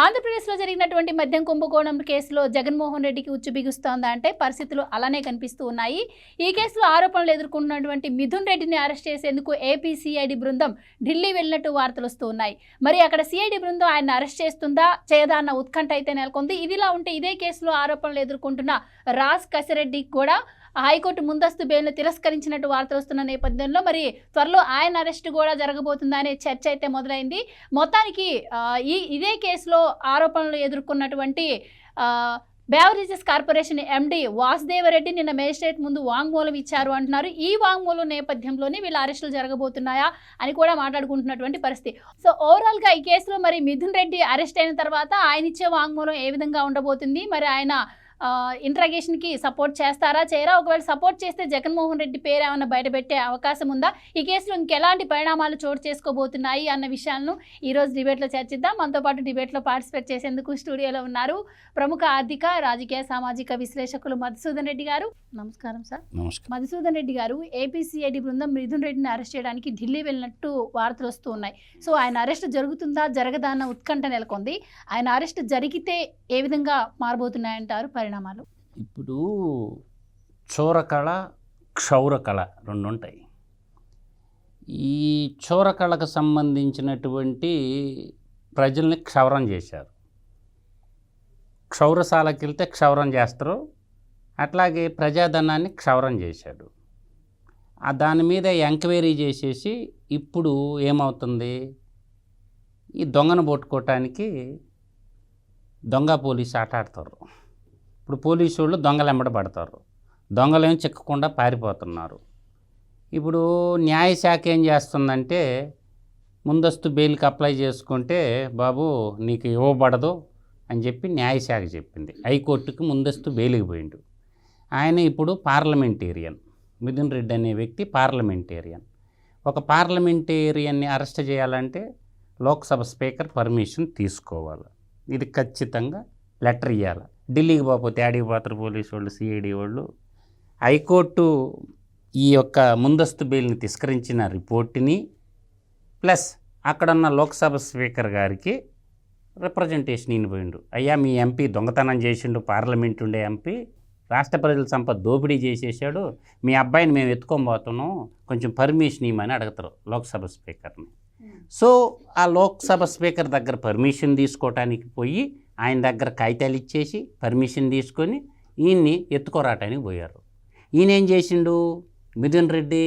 ఆంధ్రప్రదేశ్లో జరిగినటువంటి మద్యం కుంభకోణం కేసులో జగన్మోహన్ రెడ్డికి ఉచ్చు బిగుస్తోందా అంటే పరిస్థితులు అలానే కనిపిస్తూ ఉన్నాయి. ఈ కేసులో ఆరోపణలు ఎదుర్కొన్నటువంటి మిథున్ రెడ్డిని అరెస్ట్ చేసేందుకు ఏపీ సిఐడి బృందం ఢిల్లీ వెళ్ళినట్టు వార్తలు వస్తూ ఉన్నాయి. మరి అక్కడ సిఐడి బృందం ఆయన అరెస్ట్ చేస్తుందా చేయదా అన్న ఉత్కంఠ అయితే నెలకొంది. ఇదిలా ఉంటే ఇదే కేసులో ఆరోపణలు ఎదుర్కొంటున్న రాజ్ కసిరెడ్డికి కూడా హైకోర్టు ముందస్తు బెయిల్ను తిరస్కరించినట్టు వార్తలు వస్తున్న నేపథ్యంలో మరి త్వరలో ఆయన అరెస్ట్ కూడా జరగబోతుందా అనే చర్చ అయితే మొదలైంది. మొత్తానికి ఈ ఇదే కేసులో ఆరోపణలు ఎదుర్కొన్నటువంటి ఆ, బేవరేజెస్ కార్పొరేషన్ ఎండి వాసుదేవరెడ్డి నిన్న మేజిస్ట్రేట్ ముందు వాంగ్మూలం ఇచ్చారు అంటున్నారు. ఈ వాంగ్మూలం నేపథ్యంలోనే వీళ్ళ అరెస్టులు జరగబోతున్నాయా అని కూడా మాట్లాడుకుంటున్నటువంటి పరిస్థితి. సో ఓవరాల్గా ఈ కేసులో మరి మిథున్ రెడ్డి అరెస్ట్ అయిన తర్వాత ఆయన ఇచ్చే వాంగ్మూలం ఏ విధంగా ఉండబోతుంది? మరి ఆయన ఇంట్రాగేషన్కి సపోర్ట్ చేస్తారా చేయరా? ఒకవేళ సపోర్ట్ చేస్తే జగన్మోహన్ రెడ్డి పేరు ఏమైనా బయటపెట్టే అవకాశం ఉందా? ఈ కేసులో ఇంకెలాంటి పరిణామాలు చోటు చేసుకోబోతున్నాయి అన్న విషయాలను ఈరోజు డిబేట్లో చర్చిద్దాం. మనతో పాటు డిబేట్లో పార్టిసిపేట్ చేసేందుకు స్టూడియోలో ఉన్నారు ప్రముఖ ఆర్థిక రాజకీయ సామాజిక విశ్లేషకులు మధుసూదన్ రెడ్డి గారు. నమస్కారం సార్. నమస్కారం. మధుసూదన్ రెడ్డి గారు ఏపీసీఐడి బృందం మిథున్ రెడ్డిని అరెస్ట్ చేయడానికి ఢిల్లీ వెళ్ళినట్టు వార్తలు వస్తూ ఉన్నాయి. సో ఆయన అరెస్ట్ జరుగుతుందా జరగదా అన్న ఉత్కంఠ నెలకొంది. ఆయన అరెస్ట్ జరిగితే ఏ విధంగా మారబోతున్నాయంటారు పరిణామాలు? ఇప్పుడు చోరకళ క్షౌరకళ రెండు ఉంటాయి ఈ చోరకళకు సంబంధించినటువంటి ప్రజల్ని క్షౌరం చేశారు. క్షౌరశాలకి వెళ్తే క్షౌరం చేస్తారు. అట్లాగే ప్రజాధనాన్ని క్షౌరం చేశాడు. ఆ దాని మీద ఎంక్వైరీ చేసేసి ఇప్పుడు ఏమవుతుంది? ఈ దొంగను పట్టుకోవటానికి దొంగ పోలీసు ఆట ఆడతారు ఇప్పుడు పోలీసు వాళ్ళు దొంగలు ఎంబడబడతారు దొంగలేం చిక్కకుండా పారిపోతున్నారు. ఇప్పుడు న్యాయశాఖ ఏం చేస్తుందంటే ముందస్తు బెయిల్కి అప్లై చేసుకుంటే బాబు నీకు ఇవ్వబడదు అని చెప్పి న్యాయశాఖ చెప్పింది. హైకోర్టుకి ముందస్తు బెయిల్కి పోయిండు. ఆయన ఇప్పుడు పార్లమెంటేరియన్. మిథున్ రెడ్డి అనే వ్యక్తి పార్లమెంటేరియన్. ఒక పార్లమెంటేరియన్ని అరెస్ట్ చేయాలంటే లోక్సభ స్పీకర్ పర్మిషన్ తీసుకోవాలి. ఇది ఖచ్చితంగా లెటర్ ఇవ్వాలి ఢిల్లీకి పోతే ఆడికి పోతారు పోలీసు వాళ్ళు సిఐడి వాళ్ళు? హైకోర్టు ఈ యొక్క ముందస్తు బెయిల్ని తిరస్కరించిన రిపోర్ట్ని ప్లస్ అక్కడున్న లోక్సభ స్పీకర్ గారికి రిప్రజెంటేషన్ ఇనిపోయిండు. అయ్యా మీ ఎంపీ దొంగతనం చేసిండు పార్లమెంట్ ఉండే ఎంపీ. రాష్ట్ర ప్రజల సంపద దోపిడీ చేసేసాడు. మీ అబ్బాయిని మేము ఎత్తుకొని పోతున్నాం. కొంచెం పర్మిషన్ ఇవ్వమని అడుగుతారు లోక్సభ స్పీకర్ని. సో ఆ లోక్సభ స్పీకర్ దగ్గర పర్మిషన్ తీసుకోవటానికి పోయి ఆయన దగ్గర కాగితాలు ఇచ్చేసి పర్మిషన్ తీసుకొని ఈయన్ని ఎత్తుకోరాటానికి పోయారు. ఈయన ఏం చేసిండు? మిథున్ రెడ్డి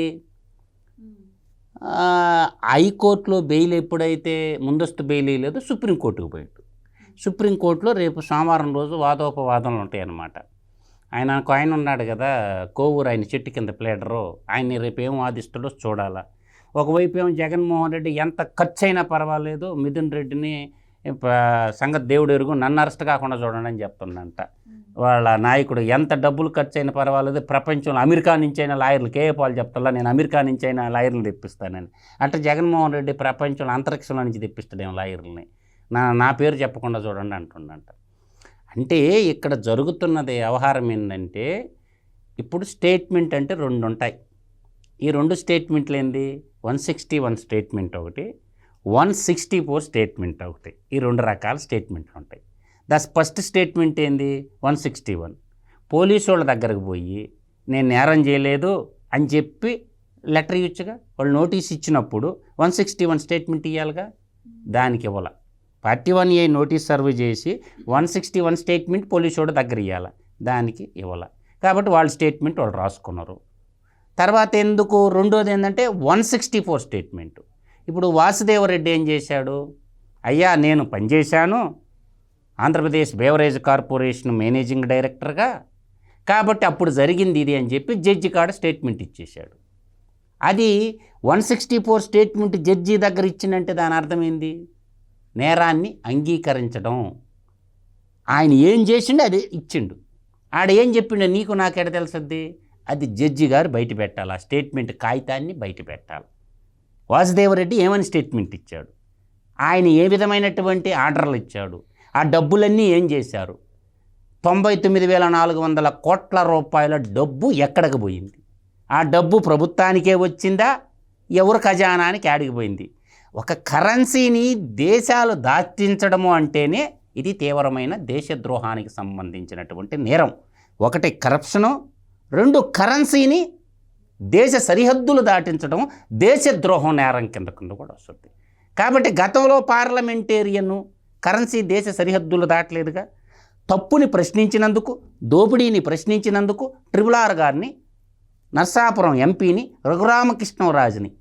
హైకోర్టులో బెయిల్ ఎప్పుడైతే ముందస్తు బెయిల్ లేదో సుప్రీంకోర్టుకు పోయాడు. సుప్రీంకోర్టులో రేపు సోమవారం రోజు వాదోపవాదనలు ఉంటాయన్నమాట. ఆయన ఒక ఆయన ఉన్నాడు కదా కోవూరు ఆయన చెట్టు కింద ప్లేడరు ఆయన్ని రేపు ఏం వాదిస్తాడో చూడాలా. ఒకవైపు ఏమో జగన్మోహన్ రెడ్డి ఎంత ఖర్చు అయినా పర్వాలేదు మిథున్ రెడ్డిని సంగతి దేవుడు ఎరుగు నన్ను అరెస్ట్ కాకుండా చూడండి అని చెప్తుండంట వాళ్ళ నాయకుడు ఎంత డబ్బులు ఖర్చు అయినా పర్వాలేదు ప్రపంచంలో అమెరికా నుంచి అయినా లాయర్లకు ఏ పాలు చెప్తా నేను అమెరికా నుంచి అయినా లాయర్లు తెప్పిస్తానని. అంటే జగన్మోహన్ రెడ్డి ప్రపంచంలో అంతరిక్షంలో నుంచి తెప్పిస్తాడేమో లాయర్లని. నా నా పేరు చెప్పకుండా చూడండి అంటుండంట. అంటే ఇక్కడ జరుగుతున్నది వ్యవహారం ఏంటంటే ఇప్పుడు స్టేట్మెంట్ అంటే రెండు ఉంటాయి ఈ రెండు స్టేట్మెంట్లు ఏంది వన్ సిక్స్టీ వన్ స్టేట్మెంట్ ఒకటి వన్ సిక్స్టీ ఫోర్ స్టేట్మెంట్ అవుతాయి. ఈ రెండు రకాల స్టేట్మెంట్లు ఉంటాయి. ద ఫస్ట్ స్టేట్మెంట్ ఏంది? One sixty one. పోలీసు వాళ్ళ దగ్గరకు పోయి నేను నేరం చేయలేదు అని చెప్పి లెటర్ ఇవ్వచ్చుగా? వాళ్ళు నోటీస్ ఇచ్చినప్పుడు వన్ సిక్స్టీ వన్ స్టేట్మెంట్ ఇవ్వాలిగా దానికి ఇవ్వాల. Forty one A notice serve చేసి one sixty one statement police వాడు దగ్గర ఇవ్వాలి దానికి ఇవ్వాల. కాబట్టి వాళ్ళ స్టేట్మెంట్ వాళ్ళు రాసుకున్నారు. తర్వాత ఎందుకు? రెండోది ఏంటంటే వన్ సిక్స్టీ ఫోర్ స్టేట్మెంట్. ఇప్పుడు వాసుదేవరెడ్డి ఏం చేశాడు? అయ్యా నేను పనిచేశాను ఆంధ్రప్రదేశ్ బేవరేజ్ కార్పొరేషన్ మేనేజింగ్ డైరెక్టర్గా. కాబట్టి అప్పుడు జరిగింది ఇది అని చెప్పి జడ్జి కాడ స్టేట్మెంట్ ఇచ్చేశాడు. అది one sixty four statement judge దగ్గర ఇచ్చిందంటే దాని అర్థమైంది నేరాన్ని అంగీకరించడం. ఆయన ఏం చేసిండు అది ఇచ్చిండు. ఆడ ఏం చెప్పిండు నీకు నాకెడ తెలుసుద్ది? అది జడ్జి గారు బయట పెట్టాలి. ఆ స్టేట్మెంట్ కాగితాన్ని బయట పెట్టాలి. వాసుదేవరెడ్డి ఏమని స్టేట్మెంట్ ఇచ్చాడు? ఆయన ఏ విధమైనటువంటి ఆర్డర్లు ఇచ్చాడు? ఆ డబ్బులన్నీ ఏం చేశారు? తొంభై తొమ్మిది వేల నాలుగు వందల కోట్ల రూపాయల డబ్బు ఎక్కడికి పోయింది? ఆ డబ్బు ప్రభుత్వానికే వచ్చిందా? ఎవరు ఖజానానికి ఆడిగిపోయింది ఒక కరెన్సీని దేశాలు దాచించడము అంటేనే ఇది తీవ్రమైన దేశద్రోహానికి సంబంధించినటువంటి నేరం. ఒకటి కరప్షను రెండు కరెన్సీని దేశ సరిహద్దులు దాటించడం దేశద్రోహం నేరం కింద కింద కూడా వస్తుంది. కాబట్టి గతంలో పార్లమెంటేరియన్ కరెన్సీ దేశ సరిహద్దులు దాటలేదుగా. తప్పుని ప్రశ్నించినందుకు దోపిడీని ప్రశ్నించినందుకు ట్రిబుల్ ఆర్ గారిని నర్సాపురం ఎంపీని రఘురామకృష్ణరాజుని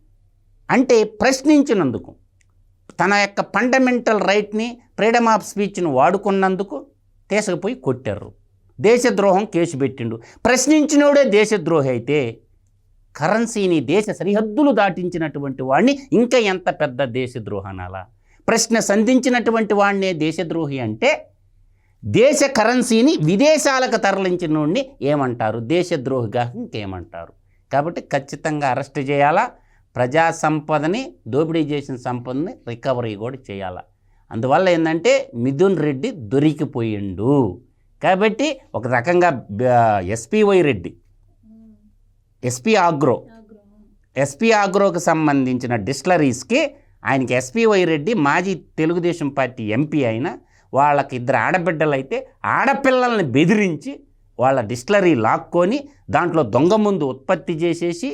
అంటే ప్రశ్నించినందుకు తన యొక్క ఫండమెంటల్ రైట్ని ఫ్రీడమ్ ఆఫ్ స్పీచ్ను వాడుకున్నందుకు తీసుకుపోయి కొట్టారు. దేశద్రోహం కేసు పెట్టిండు. ప్రశ్నించినోడే దేశద్రోహి అయితే కరెన్సీని దేశ సరిహద్దులు దాటించినటువంటి వాడిని ఇంకా ఎంత పెద్ద దేశద్రోహనాలా? ప్రశ్న సంధించినటువంటి వాడినే దేశద్రోహి అంటే దేశ కరెన్సీని విదేశాలకు తరలించిన వాడిని ఏమంటారు? దేశద్రోహిగా ఇంకేమంటారు? కాబట్టి ఖచ్చితంగా అరెస్ట్ చేయాలా? ప్రజా సంపదని దోపిడీ చేసిన సంపదని రికవరీ కూడా చేయాలా? అందువల్ల ఏంటంటే మిథున్ రెడ్డి దొరికిపోయిండు. కాబట్టి ఒక రకంగా SPY Reddy SP Agro. SP ఆగ్రోకి సంబంధించిన డిస్టలరీస్కి ఆయనకి ఎస్పీవై రెడ్డి మాజీ తెలుగుదేశం పార్టీ ఎంపీ అయిన వాళ్ళకి ఇద్దరు ఆడబిడ్డలు అయితే ఆడపిల్లల్ని బెదిరించి వాళ్ళ డిస్టలరీ లాక్కొని దాంట్లో దొంగ ముందు ఉత్పత్తి చేసేసి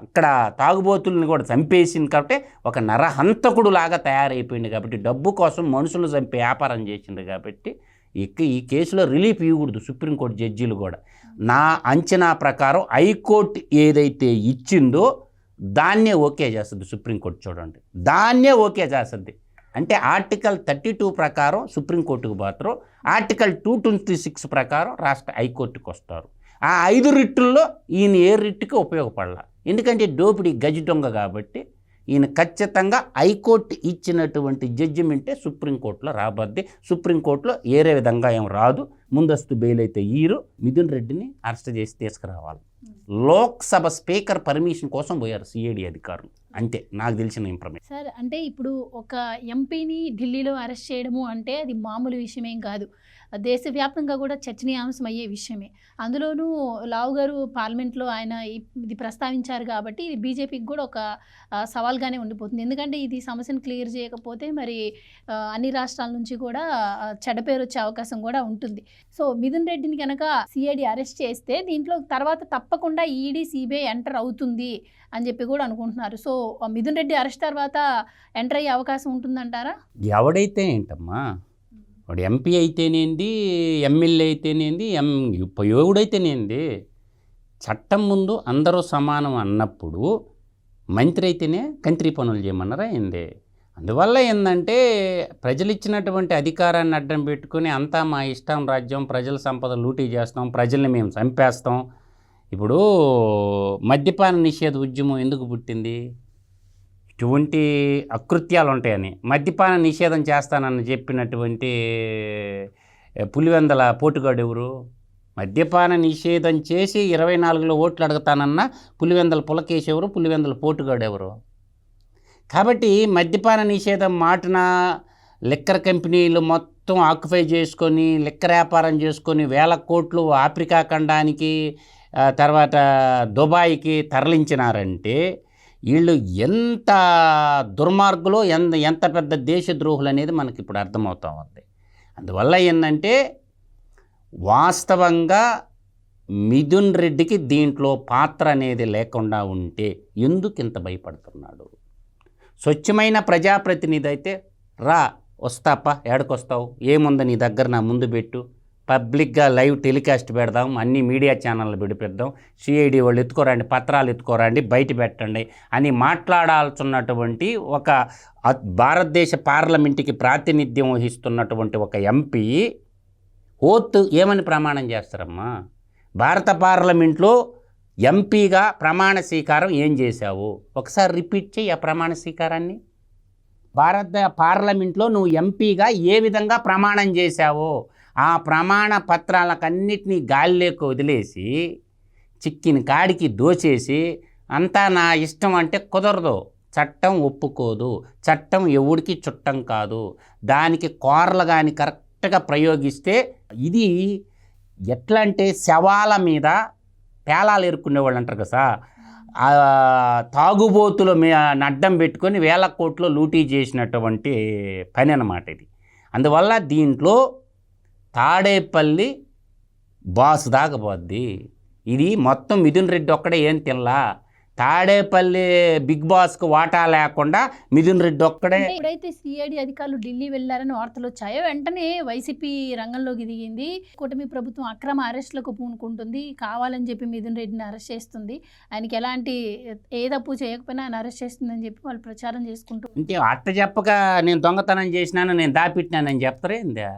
అక్కడ తాగుబోతుల్ని కూడా చంపేసింది కాబట్టి ఒక నరహంతకుడు లాగా తయారైపోయింది కాబట్టి డబ్బు కోసం మనుషులు చంపే వ్యాపారం చేసింది కాబట్టి ఇక ఈ కేసులో రిలీఫ్ ఇవ్వకూడదు సుప్రీంకోర్టు జడ్జీలు కూడా. నా అంచనా ప్రకారం హైకోర్టు ఏదైతే ఇచ్చిందో దాన్నే ఓకే చేస్తుంది సుప్రీంకోర్టు చూడండి. దాన్నే ఓకే చేస్తుంది. అంటే ఆర్టికల్ థర్టీ టూ ప్రకారం సుప్రీంకోర్టుకు పోతారు ఆర్టికల్ టూ ట్వంటీ సిక్స్ ప్రకారం రాష్ట్ర హైకోర్టుకు వస్తారు. ఆ ఐదు రిట్టుల్లో ఈయన ఏ రిట్టుకి ఉపయోగపడాల. ఎందుకంటే దోపిడీ గజ దొంగ కాబట్టి ఈయన ఖచ్చితంగా హైకోర్టు ఇచ్చినటువంటి జడ్జిమెంటే సుప్రీంకోర్టులో రాబద్ది సుప్రీంకోర్టులో ఏరే విధంగా ఏం రాదు. ముందస్తు బెయిల్ అయితే ఈరు. మిథున్ రెడ్డిని అరెస్ట్ చేసి తీసుకురావాలి. లోక్సభ స్పీకర్ పర్మిషన్ కోసం పోయారు సిఐడి అధికారులు. అంతే నాకు తెలిసిన ఇన్ఫర్మేషన్ సార్ అంటే ఇప్పుడు ఒక ఎంపీని ఢిల్లీలో అరెస్ట్ చేయడము అంటే అది మామూలు విషయమేం కాదు. దేశవ్యాప్తంగా కూడా చర్చనీయాంశం అయ్యే విషయమే. అందులోనూ లావు గారు పార్లమెంట్లో ఆయన ఇది ప్రస్తావించారు కాబట్టి ఇది బీజేపీకి కూడా ఒక సవాల్గానే ఉండిపోతుంది. ఎందుకంటే ఇది సమస్యను క్లియర్ చేయకపోతే మరి అన్ని రాష్ట్రాల నుంచి కూడా చెడపేరు చెడ్డ పేరు వచ్చే అవకాశం కూడా ఉంటుంది. సో మిథున్ రెడ్డిని కనుక సిఐడి అరెస్ట్ చేస్తే దీంట్లో తర్వాత తప్పకుండా ఈడీ సిబిఐ ఎంటర్ అవుతుంది అని చెప్పి కూడా అనుకుంటున్నారు. సో మిథున్ రెడ్డి అరెస్ట్ తర్వాత ఎంటర్ అయ్యే అవకాశం ఉంటుందంటారా? ఎవడైతే ఏంటమ్మా వాడు ఎంపీ అయితేనేంది ఎమ్మెల్యే అయితేనేంది ఎం ఉపయోగుడైతేనేంది చట్టం ముందు అందరూ సమానం అన్నప్పుడు మంత్రి అయితేనే కంత్రి పనులు చేయమన్నారా ఏంది అందువల్ల ఏంటంటే ప్రజలు ఇచ్చినటువంటి అధికారాన్ని అడ్డం పెట్టుకుని అంతా మా ఇష్టం రాజ్యం ప్రజల సంపద లూటీ చేస్తాం ప్రజల్ని మేము చంపేస్తాం. ఇప్పుడు మద్యపాన నిషేధ ఉద్యమం ఎందుకు పుట్టింది? ఇటువంటి అకృత్యాలు ఉంటాయని మద్యపాన నిషేధం చేస్తానని చెప్పినటువంటి పులివెందల పోటుగాడు ఎవరు? మద్యపాన నిషేధం చేసి ఇరవై నాలుగులో ఓట్లు అడుగుతానన్న పులివెందల పులకేశ్ ఎవరు? పులివెందల పోటుగాడు ఎవరు? కాబట్టి మద్యపాన నిషేధం మాటన లిక్కర్ కంపెనీలు మొత్తం ఆక్యుపై చేసుకొని లిక్కర్ వ్యాపారం చేసుకొని వేల కోట్లు ఆఫ్రికా ఖండానికి తర్వాత దుబాయ్కి తరలించినారంటే వీళ్ళు ఎంత దుర్మార్గులు ఎంత ఎంత పెద్ద దేశద్రోహులు అనేది మనకి ఇప్పుడు అర్థమవుతూ ఉంది. అందువల్ల ఏంటంటే వాస్తవంగా మిథున్ రెడ్డికి దీంట్లో పాత్ర అనేది లేకుండా ఉంటే ఎందుకు ఇంత భయపడుతున్నాడు? స్వచ్ఛమైన ప్రజాప్రతినిధి అయితే రా వస్తాపా ఏడకొస్తావు? ఏముంది నీ దగ్గర? నా ముందు పెట్టు. పబ్లిక్గా లైవ్ టెలికాస్ట్ పెడదాం అన్ని మీడియా ఛానళ్ళు విడిపిద్దాం సిఐడి వాళ్ళు ఎత్తుకోరండి పత్రాలు ఎత్తుకోరండి బయట పెట్టండి అని మాట్లాడాల్సినటువంటి ఒక భారతదేశ పార్లమెంటుకి ప్రాతినిధ్యం వహిస్తున్నటువంటి ఒక ఎంపీ ఓత్ ఏమని ప్రమాణం చేస్తారమ్మా? భారత పార్లమెంట్లో ఎంపీగా ప్రమాణ స్వీకారం ఏం చేశావు? ఒకసారి రిపీట్ చేయి ఆ ప్రమాణ స్వీకారాన్ని. భారత పార్లమెంట్లో నువ్వు ఎంపీగా ఏ విధంగా ప్రమాణం చేశావో? ఆ ప్రమాణ పత్రాలకన్నిటినీ గాలిలోకి వదిలేసి చిక్కిన కాడికి దోచేసి అంతా నా ఇష్టం అంటే కుదరదు. చట్టం ఒప్పుకోదు. చట్టం ఎవడికి చుట్టం కాదు. దానికి కోరలు కానీ కరెక్ట్గా ప్రయోగిస్తే ఇది ఎట్లా అంటే శవాల మీద పేలాలు ఎరుక్కునే వాళ్ళు అంటారు కదా తాగుబోతులు తాగుబోతుల మీ అడ్డం పెట్టుకొని వేల కోట్లు లూటీ చేసినటువంటి పని అన్నమాట ఇది. అందువల్ల దీంట్లో తాడేపల్లి బాస్ దాకపోద్ది ఇది మొత్తం మిథున్ రెడ్డి ఒక్కడే ఏం తినలా? తాడేపల్లి బిగ్ బాస్కు వాటా లేకుండా మిథున్ రెడ్డి ఒక్కడే ఎప్పుడైతే సిఐడి అధికారులు ఢిల్లీ వెళ్ళారని వార్తలు వచ్చాయో వెంటనే వైసీపీ రంగంలోకి దిగింది. కూటమి ప్రభుత్వం అక్రమ అరెస్టులకు పూనుకుంటుంది. కావాలని చెప్పి మిథున్ రెడ్డిని అరెస్ట్ చేస్తుంది. ఆయనకి ఎలాంటి ఏ తప్పు చేయకపోయినా ఆయన అరెస్ట్ చేస్తుందని చెప్పి వాళ్ళు ప్రచారం చేసుకుంటూ అంటే అట్ట చెప్పక నేను దొంగతనం చేసినాను నేను దాపెట్టినానని చెప్తారే ఇందా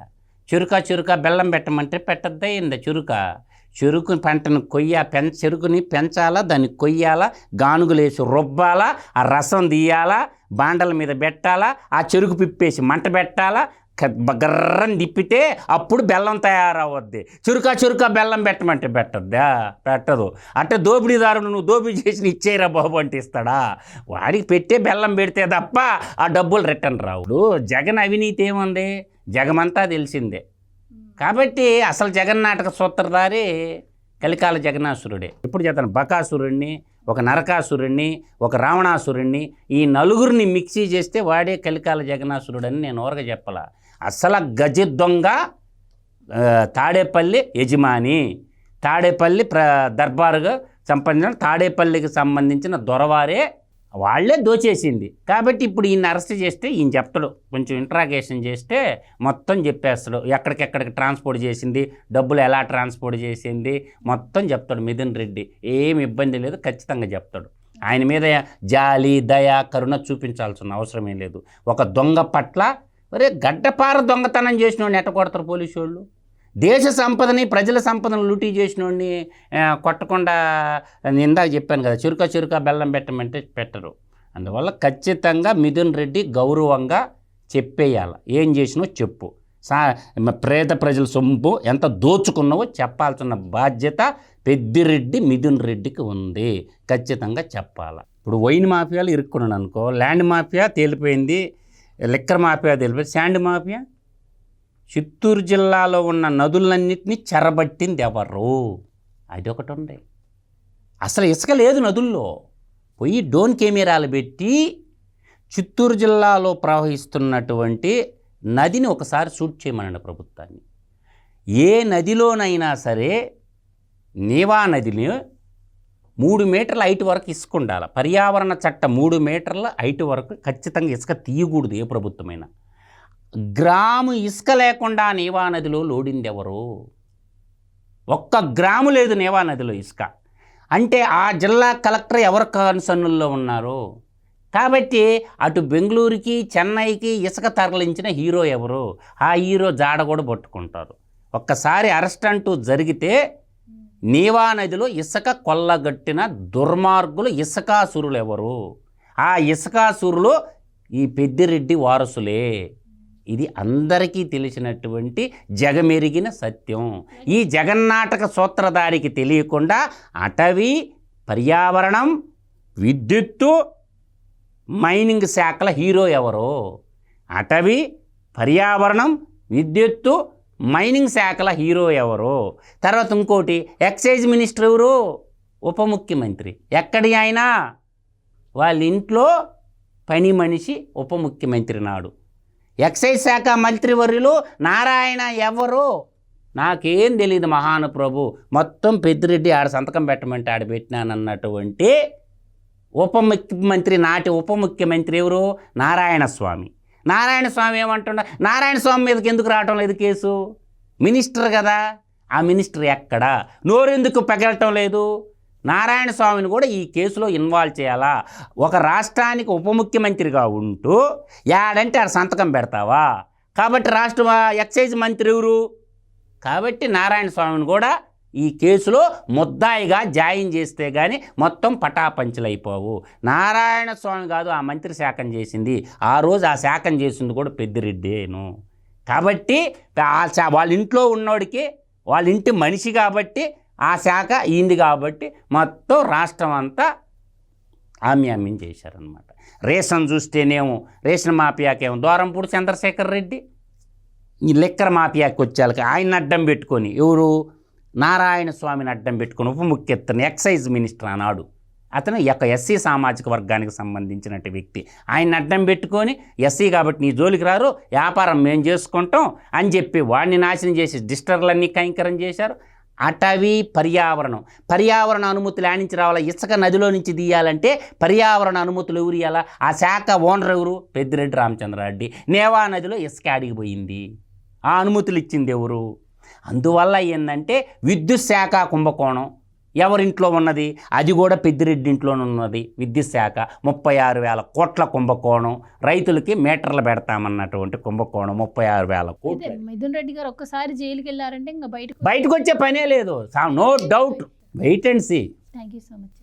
చురుక చురుక బెల్లం పెట్టమంటే పెట్టద్దా ఇందా చురుక. చెరుకు పంటను కొయ్య పెం చెరుకుని పెంచాలా దాన్ని కొయ్యాలా గానుగులేసి రుబ్బాలా ఆ రసం తీయాలా బాండల మీద పెట్టాలా ఆ చెరుకు పిప్పేసి మంట పెట్టాలా గర్రం తిప్పితే అప్పుడు బెల్లం తయారవద్ది చురుకా చురుకా బెల్లం పెట్టమంటే పెట్టద్దా? పెట్టదు. అంటే దోపిడీదారుడు నువ్వు దోపిడీ చేసి ఇచ్చేయరా బాబు అంటే ఇస్తాడా? వాడికి పెట్టే బెల్లం పెడితే తప్ప ఆ డబ్బులు రిటర్న్ రావుడు జగన్ అవినీతి ఏముంది? జగమంతా తెలిసిందే. కాబట్టి అసలు జగన్నాటక సూత్రధారి కలికాల జగన్నాసురుడే. ఇప్పుడు చేతను బకాసురుణ్ణి ఒక నరకాసురుణ్ణి ఒక రావణాసురుణ్ణి ఈ నలుగురిని మిక్సీ చేస్తే వాడే కలికాల జగన్నాసురుడని నేను ఊరగా చెప్పాల. అసలు గజ దొంగ తాడేపల్లి యజమాని. తాడేపల్లి ప్ర దర్బారుగా సంపాదించిన తాడేపల్లికి సంబంధించిన దొరవారే వాళ్ళే దోచేసింది. కాబట్టి ఇప్పుడు ఈయన అరెస్ట్ చేస్తే ఈయన చెప్తాడు. కొంచెం ఇంట్రాగేషన్ చేస్తే మొత్తం చెప్పేస్తాడు. ఎక్కడికెక్కడికి ట్రాన్స్పోర్ట్ చేసింది డబ్బులు ఎలా ట్రాన్స్పోర్ట్ చేసింది మొత్తం చెప్తాడు మిథున్ రెడ్డి. ఏమి ఇబ్బంది లేదు ఖచ్చితంగా చెప్తాడు. ఆయన మీద జాలి దయ కరుణ చూపించాల్సిన అవసరమే లేదు. ఒక దొంగ పట్ల ఒరే గడ్డపార దొంగతనం చేసిన వాడిని ఎట్ట కొడతారు పోలీసు వాళ్ళు దేశ సంపదని ప్రజల సంపదను లూటీ చేసిన కొట్టకుండా నేను ఇందాక చెప్పాను కదా చురుక చురుక బెల్లం పెట్టమంటే పెట్టరు. అందువల్ల ఖచ్చితంగా మిథున్ రెడ్డి గౌరవంగా చెప్పేయాలి. ఏం చేసినో చెప్పు. సా ప్రేత ప్రజల సొంపు ఎంత దోచుకున్నావో చెప్పాల్సిన బాధ్యత పెద్దిరెడ్డి మిథున్ రెడ్డికి ఉంది. ఖచ్చితంగా చెప్పాలి. ఇప్పుడు వైన్ మాఫియాలు ఇరుక్కున్నాను అనుకో ల్యాండ్ మాఫియా తేలిపోయింది లిక్కర్ మాఫియా తేలిపోయింది శాండ్ మాఫియా చిత్తూరు జిల్లాలో ఉన్న నదులన్నింటినీ చెరబట్టింది ఎవరు అది ఒకటి ఉంది అసలు ఇసుక లేదు నదుల్లో. పోయి డోన్ కెమెరాలు పెట్టి చిత్తూరు జిల్లాలో ప్రవహిస్తున్నటువంటి నదిని ఒకసారి షూట్ చేయమనండి ప్రభుత్వాన్ని. ఏ నదిలోనైనా సరే నీవా నదిని మూడు మీటర్ల హైట్ వరకు ఇసుక ఉండాలి పర్యావరణ చట్టం మూడు మీటర్ల హైట్ వరకు ఖచ్చితంగా ఇసుక తీయకూడదు ఏ ప్రభుత్వమైనా. గ్రాము ఇసుక లేకుండా నీవా నదిలో లోడింది ఎవరు ఒక్క గ్రాము లేదు నీవా నదిలో ఇసుక. అంటే ఆ జిల్లా కలెక్టర్ ఎవరి కన్సర్నుల్లో ఉన్నారు? కాబట్టి అటు బెంగళూరుకి చెన్నైకి ఇసుక తరలించిన హీరో ఎవరు? ఆ హీరో జాడ కూడా పట్టుకుంటారు. ఒక్కసారి అరెస్ట్ అంటూ జరిగితే నీవా నదిలో ఇసుక కొల్లగట్టిన దుర్మార్గులు ఇసుకాసురులు ఎవరు ఆ ఇసుకాసురులు ఈ పెద్దిరెడ్డి వారసులే. ఇది అందరికీ తెలిసినటువంటి జగమెరిగిన సత్యం. ఈ జగన్నాటక సూత్రధారికి తెలియకుండా అటవీ పర్యావరణం విద్యుత్తు మైనింగ్ శాఖల హీరో ఎవరు? అటవీ పర్యావరణం విద్యుత్తు మైనింగ్ శాఖల హీరో ఎవరు? తర్వాత ఇంకోటి ఎక్సైజ్ మినిస్టర్ ఎవరు? ఉప ముఖ్యమంత్రి. ఎక్కడి ఆయన? వాళ్ళ ఇంట్లో పని మనిషి ఉప ముఖ్యమంత్రి నాడు. ఎక్సైజ్ శాఖ మంత్రివర్యులు నారాయణ ఎవరు? నాకేం తెలియదు మహానుప్రభు. మొత్తం పెద్దిరెడ్డి ఆడ సంతకం పెట్టమంటే ఆడ పెట్టినానన్నటువంటి ఉప ముఖ్యమంత్రి నాటి ఉప ముఖ్యమంత్రి ఎవరు? నారాయణ స్వామి నారాయణ స్వామి ఏమంటున్నా నారాయణ స్వామి మీదకి ఎందుకు రావటం లేదు కేసు? మినిస్టర్ కదా. ఆ మినిస్టర్ ఎక్కడా? నోరెందుకు పెగలటం లేదు? నారాయణ స్వామిని కూడా ఈ కేసులో ఇన్వాల్వ్ చేయాలా? ఒక రాష్ట్రానికి ఉప ముఖ్యమంత్రిగా ఉంటూ యాడంటే ఆడ సంతకం పెడతావా? కాబట్టి రాష్ట్ర ఎక్సైజ్ మంత్రి ఎవరు? కాబట్టి నారాయణ స్వామిని కూడా ఈ కేసులో ముద్దాయిగా జాయిన్ చేస్తే కానీ మొత్తం పటాపంచలైపోవు. నారాయణ స్వామి కాదు ఆ మంత్రి శాఖం చేసింది. ఆ రోజు ఆ శాఖం చేసింది కూడా పెద్దిరెడ్డేను. కాబట్టి వాళ్ళ ఇంట్లో ఉన్నోడికి వాళ్ళ ఇంటి మనిషి కాబట్టి ఆ శాఖ ఈంది కాబట్టి మొత్తం రాష్ట్రం అంతా ఆమ్యామ్యం చేశారనమాట రేషన్ చూస్తేనేమో రేషన్ మాఫియాకేమో దూరంపూడి చంద్రశేఖర్ రెడ్డి ఈ లెక్కర మాఫియాకి వచ్చేళ్ళకి ఆయన అడ్డం పెట్టుకొని ఎవరు? నారాయణ స్వామిని అడ్డం పెట్టుకొని ఉప ముఖ్యత్వం ఎక్సైజ్ మినిస్టర్ అన్నాడు. అతను యొక్క ఎస్సీ సామాజిక వర్గానికి సంబంధించినటువంటి వ్యక్తి. ఆయన అడ్డం పెట్టుకొని ఎస్సీ కాబట్టి నీ జోలికి రారు వ్యాపారం మేము చేసుకుంటాం అని చెప్పి వాడిని నాశనం చేసి డిస్టర్లన్నీ కైంకరం చేశారు. అటవీ పర్యావరణం. పర్యావరణ అనుమతులు ఆనించి రావాలా? ఇసుక నదిలో నుంచి తీయాలంటే పర్యావరణ అనుమతులు ఎవరు ఇవ్వాలా ఆ శాఖ ఓనర్ ఎవరు? పెద్దిరెడ్డి రామచంద్రారెడ్డి. నేవా నదిలో ఇసుక అడిగిపోయింది ఆ అనుమతులు ఇచ్చింది ఎవరు? అందువల్ల ఏంటంటే విద్యుత్ శాఖ కుంభకోణం. ఎవరింట్లో ఉన్నది? అది కూడా పెద్దిరెడ్డి ఇంట్లోనే ఉన్నది విద్యుత్ శాఖ ముప్పై ఆరు వేల కోట్ల కుంభకోణం. రైతులకి మీటర్లు పెడతామన్నటువంటి కుంభకోణం ముప్పై ఆరు వేల కోట్లు. మిథున్ రెడ్డి గారు ఒక్కసారి జైలుకి వెళ్ళారంటే ఇంకా బయటకు బయటకు వచ్చే పనే లేదు. No doubt. Wait and see. Thank you so much